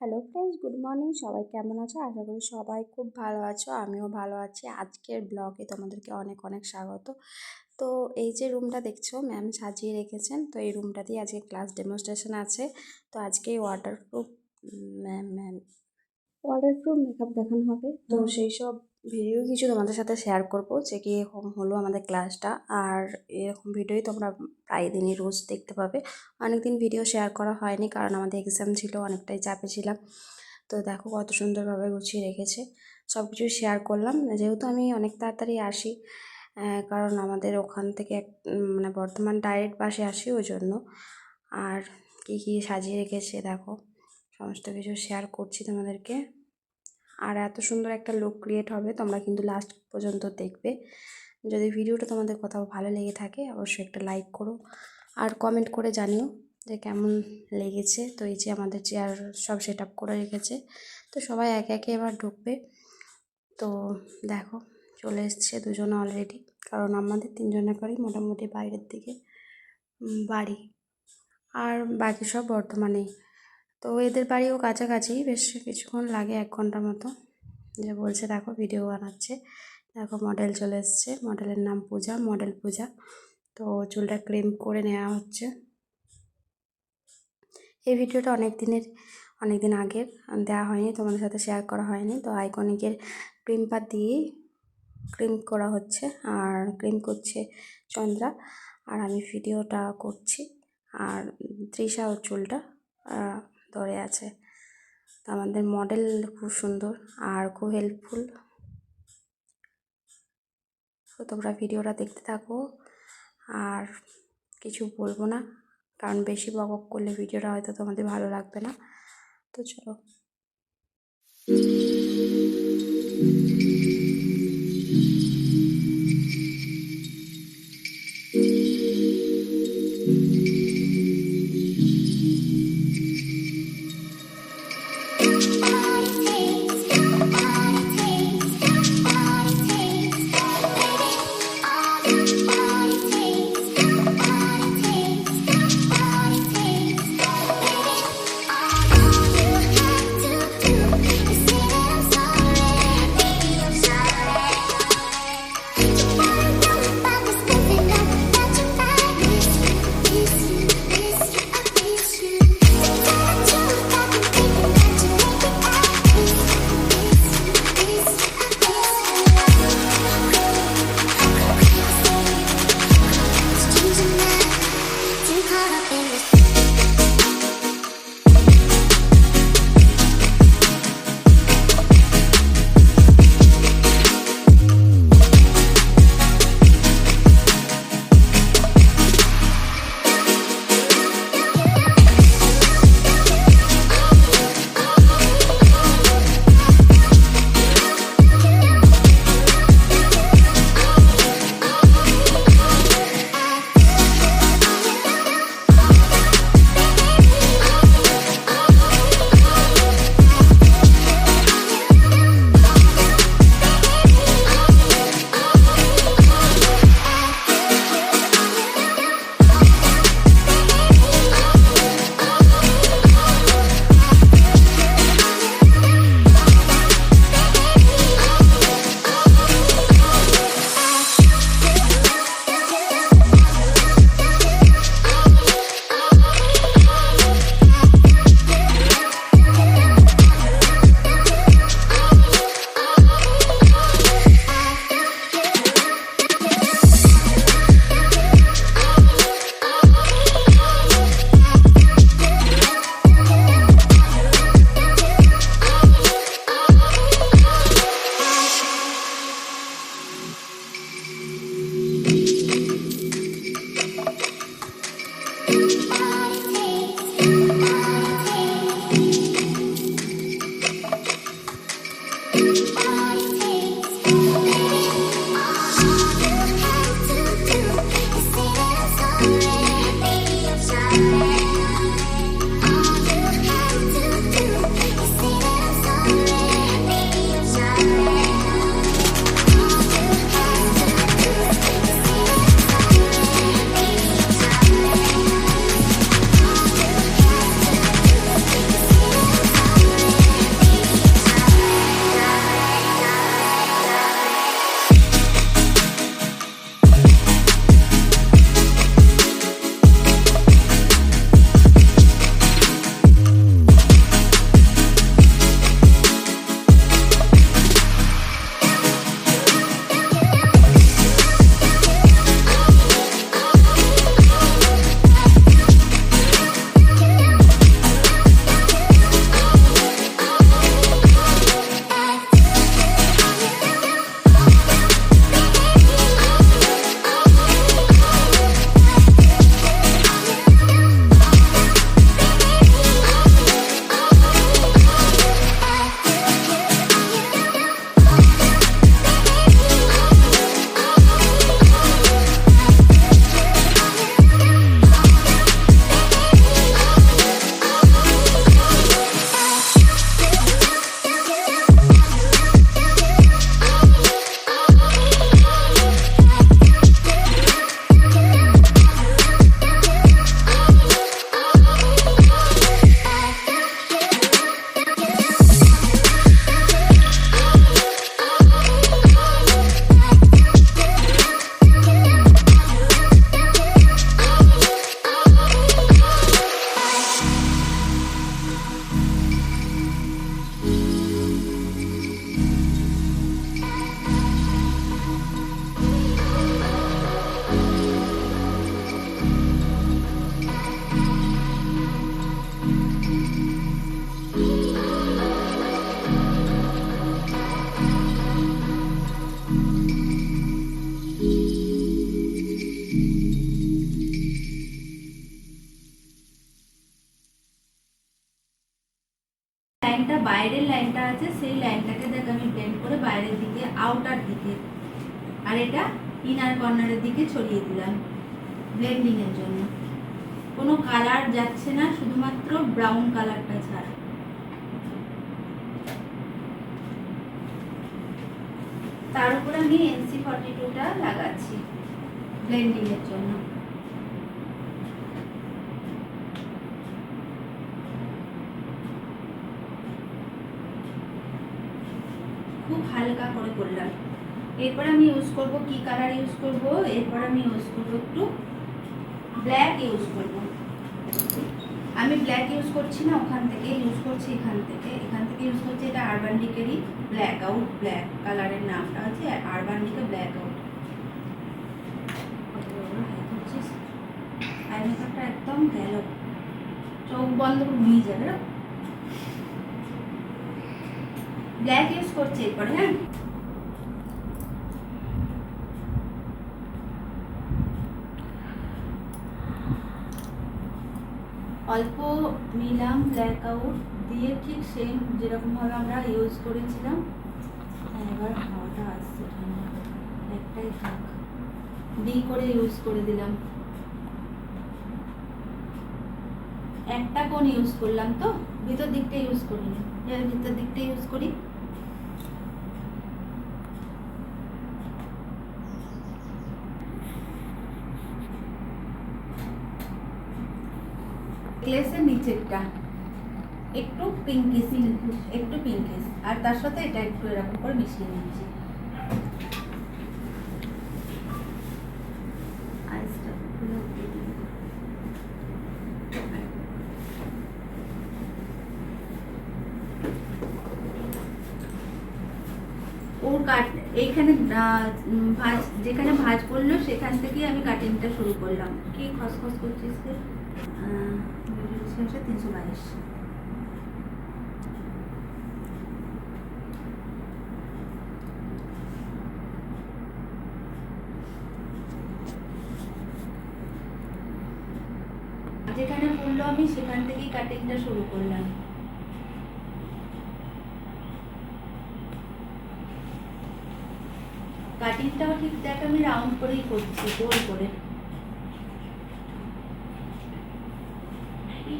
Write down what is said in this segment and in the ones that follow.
Hello friends good morning সবাই কেমন আছো? আশা করি সবাই খুব ভালো আছো আমিও ভালো আছি। আজকের ব্লগে তোমাদেরকে অনেক অনেক স্বাগত। তো এই যে রুমটা দেখছ ম্যাম সাজিয়ে রেখেছেন। তো এই রুমটাতেই আজকে ক্লাস ডেমনস্ট্রেশন আছে। তো আজকে waterproof ma'am ma'am waterproof makeup দেখানো হবে। তো সেই সব ভিডিও কিছু তোমাদের সাথে শেয়ার করব, যে কীরকম হলো আমাদের ক্লাসটা আর এরকম ভিডিওই তোমরা প্রায় দিনই রোজ দেখতে পাবে। অনেক দিন ভিডিও শেয়ার করা হয়নি, কারণ আমাদের এক্সাম ছিল, অনেকটাই চাপে ছিলাম। তো দেখো কত সুন্দরভাবে গুছিয়ে রেখেছে। সব কিছু শেয়ার করলাম। যেহেতু আমি অনেক তাড়াতাড়ি আসি কারণ আমাদের ওখান থেকে এক মানে বর্ধমান ডাইরেক্ট বাসে আসি ওই জন্য। আর কী কী সাজিয়ে রেখেছে দেখো, সমস্ত কিছু শেয়ার করছি তোমাদেরকে। আর এত সুন্দর একটা লুক ক্রিয়েট হবে, তোমরা কিন্তু লাস্ট পর্যন্ত দেখবে। যদি ভিডিওটা তোমাদের কোথাও ভালো লেগে থাকে, অবশ্যই একটা লাইক করো। আর কমেন্ট করে জানিও যে কেমন লেগেছে। তো এই যে আমাদের চেয়ার সব সেট আপ করে রেখেছে। তো সবাই একে একে এবার ঢুকবে। তো দেখো, চলে এসছে দুজনে অলরেডি কারণ আমাদের তিনজনের করেই মোটামুটি বাইরের দিকে বাড়ি। আর বাকি সব বর্ধমানেই তো এদের বাড়িও কাছাকাছি, বেশ কিছুক্ষণ লাগে এক ঘণ্টার মতো। যে বলছে, দেখো ভিডিও বানাচ্ছে। দেখো মডেল চলে এসছে। মডেলের নাম পূজা মডেল পূজা। তো চুলটা ক্রিম করে নেওয়া হচ্ছে। এই ভিডিওটা অনেক দিনের, অনেক দিন আগের দেওয়া হয়নি, তোমাদের সাথে শেয়ার করা হয়নি। তো আইকনিকের ক্রিম পাত দিয়েই ক্রিম করা হচ্ছে। আর ক্রিম করছে চন্দ্রা। আর আমি ভিডিওটা করছি। আর তৃষা ও চুলটা ধরে আছে। তো আমাদের মডেল খুব সুন্দর আর খুব হেল্পফুল তো তোমরা ভিডিওটা দেখতে থাকো। আর কিছু বলব না, কারণ বেশি বক করলে ভিডিওটা হয়তো তোমাদের ভালো লাগবে না। তো চলো। বাইরের লাইনটা আছে, সেই লাইনটাকে দেখ আমি ব্লেন্ড করে বাইরের দিকে আউটার দিকে। আর এটা ইনার কর্নারের দিকে ছড়িয়ে দিলাম ব্লেন্ডিং এর জন্য। কোনো কালার যাচ্ছে না, শুধুমাত্র ব্রাউন কালারটা ছাড়া। তার উপরে আমি এনসি ফর্টি টুটা লাগাচ্ছি ব্লেন্ডিং এর জন্য খুব হালকা করে করলাম। এরপর আমি ইউজ করব কি কালার ইউজ করব? এরপর আমি ইউজ করব একটু ব্ল্যাক ইউজ করব। আমি ব্ল্যাক ইউজ করছি না, ওখান থেকে ইউজ করছি এখান থেকে। এখান থেকে ইউজ করছি এটা আরবান ডিকেরই ব্ল্যাক আউট ব্ল্যাক কালারের নামটা আছে urban decay black out eye মেকআপটা একদম গেল। চোখ বন্ধ করে ঘুমিয়ে যাবে না ব্ল্যাক ইউজ করছি এরপর হ্যাঁ? অল্প নিলাম ব্ল্যাক আউট দিয়ে ঠিক সেম যেরকমভাবে আমরা ইউজ করেছিলাম। এবার হাওয়াটা আসছে একটাই থাক। ডি করে ইউজ করে দিলাম। একটা কোন ইউজ করলাম তো? ভিতর দিকটা ইউজ করিনি। এবার ভিতর দিকটা ইউজ করি। নিচেরটা একটু পিঙ্কিস একটু পিঙ্কিস আর তার সাথে এটা একটু এরকম করে মিশিয়ে নিচ্ছি। ওর কাট এইখানে ভাঁজ, যেখানে ভাঁজ পড়ল সেখান থেকেই আমি কাটিংটা শুরু করলাম। কি খসখস করছিস রে তিনশো বাইশ। যেখানে পড়ল আমি, সেখান থেকেই কাটিংটা শুরু করলাম। কাটিংটাও ঠিক দেখ, আমি রাউন্ড করেই করছি, গোল করে।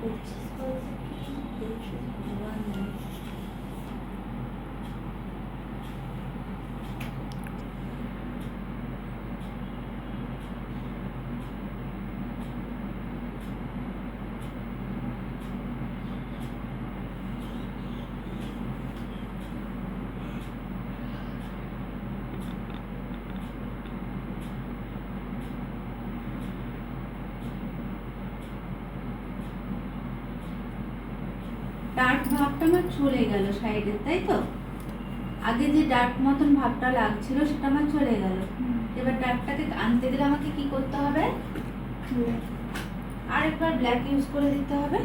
কি করছিস বলতো? কি করছিস ভগবান জানে। ডার্ক ভাবটা আমার চলে গেল সাইডের তাই তো? আগে যে ডার্ক মতন ভাবটা লাগছিল সেটা আমার চলে গেল। এবার ডার্কটাকে আনতে গেলে আমাকে কি করতে হবে? আরেকবার ব্ল্যাক ইউজ করে দিতে হবে।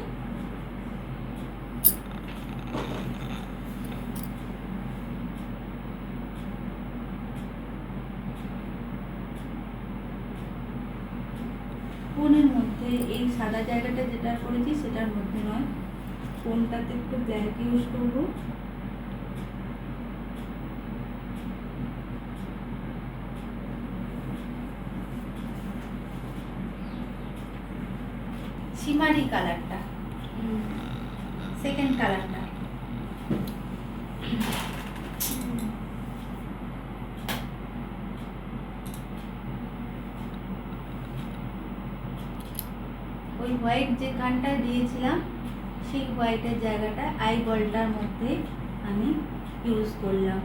কোনের মধ্যে এই সাদা জায়গাটা যেটা করেছি সেটার মধ্যে নয়। কোনটাতে একটু ব্ল্যাক ইউজ করব। সিমারি কালারটা। সেকেন্ড কালারটা। ওই হোয়াইট যে কানটা দিয়েছিলাম সেই হোয়াইটের জায়গাটা আই বলটার মধ্যে আমি ইউজ করলাম।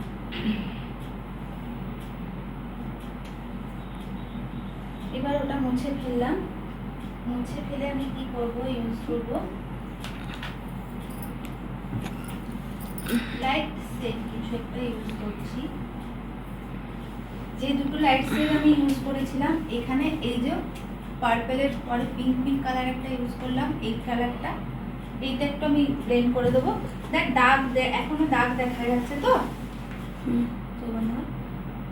এবার ওটা মুছে ফেললাম। মুছে ফেলে আমি কি করব? ইউজ করব। লাইট সেট কিছু একটা ইউজ করছি। যে দুটো লাইট সেট আমি ইউজ করেছিলাম, এখানে এই যে পার্পেলের পরে পিঙ্ক পিঙ্ক কালার একটা ইউজ করলাম, এই কালারটা এইটা একটু আমি ব্লেন্ড করে দেবো। দেখ দাগ এখনও দাগ দেখা যাচ্ছে তো?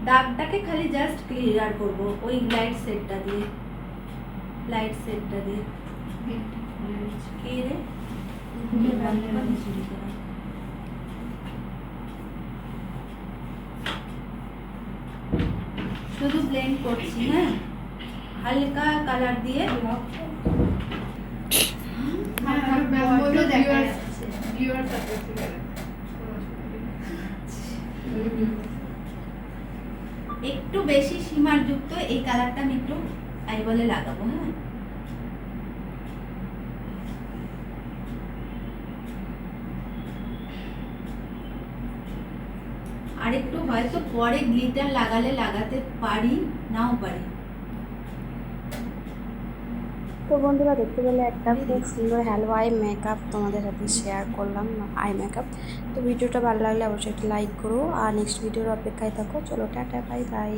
দাগটাকে খালি জাস্ট ক্লিয়ার করব ওই লাইট সেটটা দিয়ে। লাইট সেটটা দিয়ে। কি রে শুধু ব্লেন্ড করছি হ্যাঁ? হালকা কালার দিয়ে। হ্যাঁ, দেখা যাচ্ছে। একটু বেশি সীমার যুক্ত এই কালারটা আমি একটু আইবলে লাগাবো হ্যাঁ আর একটু হয়তো পরে গ্লিটার লাগালে লাগাতে পারি নাও পারি তো বন্ধুরা, দেখতে গেলে একটা খুব সুন্দর হ্যালো আই মেকআপ তোমাদের সাথে শেয়ার করলাম আই মেকআপ তো ভিডিওটা ভালো লাগলে অবশ্যই একটা লাইক করো। আর নেক্সট ভিডিওর অপেক্ষায় থাকো। চলো, টাটা বাই বাই